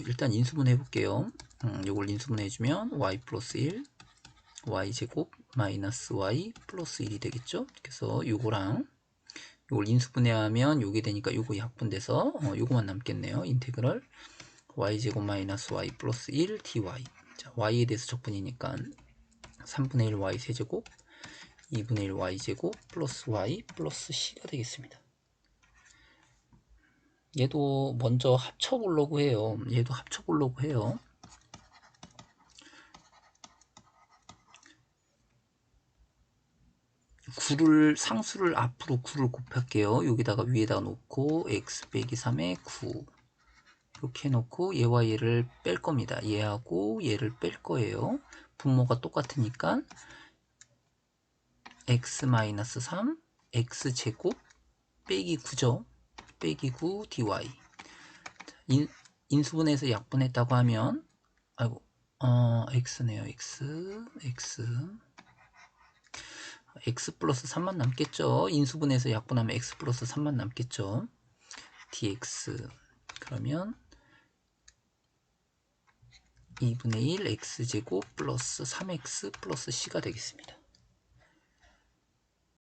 일단 인수분 해볼게요. 음, 요걸 인수분 해주면 y 플러스 1 y제곱 마이너스 y 플러스 1이 되겠죠. 그래서 요거랑 요걸 인수분해하면 요게 되니까 요거 약분돼서 어, 요거만 남겠네요. 인테그럴 y제곱 마이너스 y 플러스 1 dy 자, y에 대해서 적분이니까 3분의 1 y 세제곱 2분의 1 y제곱 플러스 y 플러스 c가 되겠습니다. 얘도 먼저 합쳐 보려고 해요. 얘도 합쳐 보려고 해요. 구를 상수를 앞으로 9를 곱할게요. 여기다가 위에다 놓고 x 빼기 3에 9 이렇게 해놓고 얘와 얘를 뺄 겁니다. 얘하고 얘를 뺄 거예요. 분모가 똑같으니까 x-3 x제곱 빼기 9죠. 빼기 9 dy. 인, 인수분해서 약분했다고 하면 아이고 어 x네요 x x. x 플러스 3만 남겠죠? 인수분해서 약분하면 x 플러스 3만 남겠죠? dx. 그러면 2분의 1 x제곱 플러스 3x 플러스 c가 되겠습니다